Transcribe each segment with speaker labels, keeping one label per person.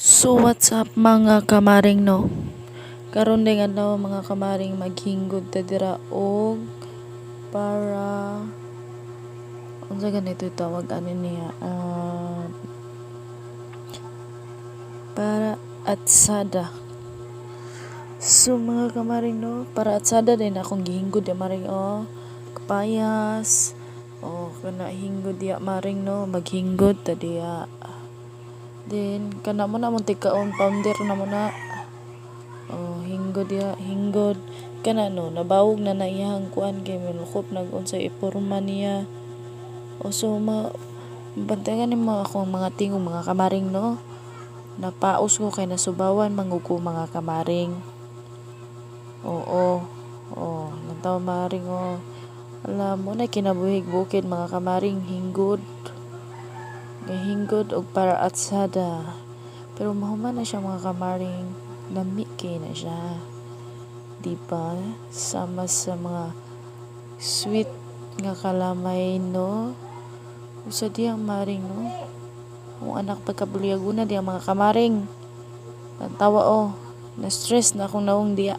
Speaker 1: So what's up mga kamaring no? Karon ding adlaw mga kamaring maghinggod ta dira og para unsa ganito tawag ani niya ah, para atsada. So mga kamaring no, para atsada din akong gihinggod ya maring oh kapayas. Oh, kana hinggod ya maring no, maghinggod ta diya. Then kana mo na mo tikaon pounder na mo na. Oh, hinggod ya, hinggod. Kana no, nabawog na na kuan kay milukop nag unsay iporma niya. O so ma bantayan mo ako mga tingog mga kamaring no. Napaos ko kay nasubawan manguko mga kamaring. Oo. Oh, nantaw maring oh. Alam mo na kinabuhig bukid mga kamaring hinggod. Gahinggod og para atsada. Pero mahuman na siya mga kamaring. Lami kay na siya. Di ba? Sama sa mga sweet nga kalamay no. Usa diyang maring no. Ang anak pagkabulyaguna diyang mga kamaring. Tawa oh. Na-stress na akong naong diya.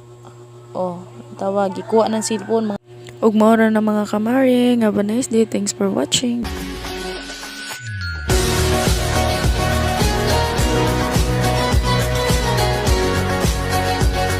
Speaker 1: Oh, tawa gikuha ng cellphone mga Ug maura na mga kamaring. Have a nice day. Thanks for watching.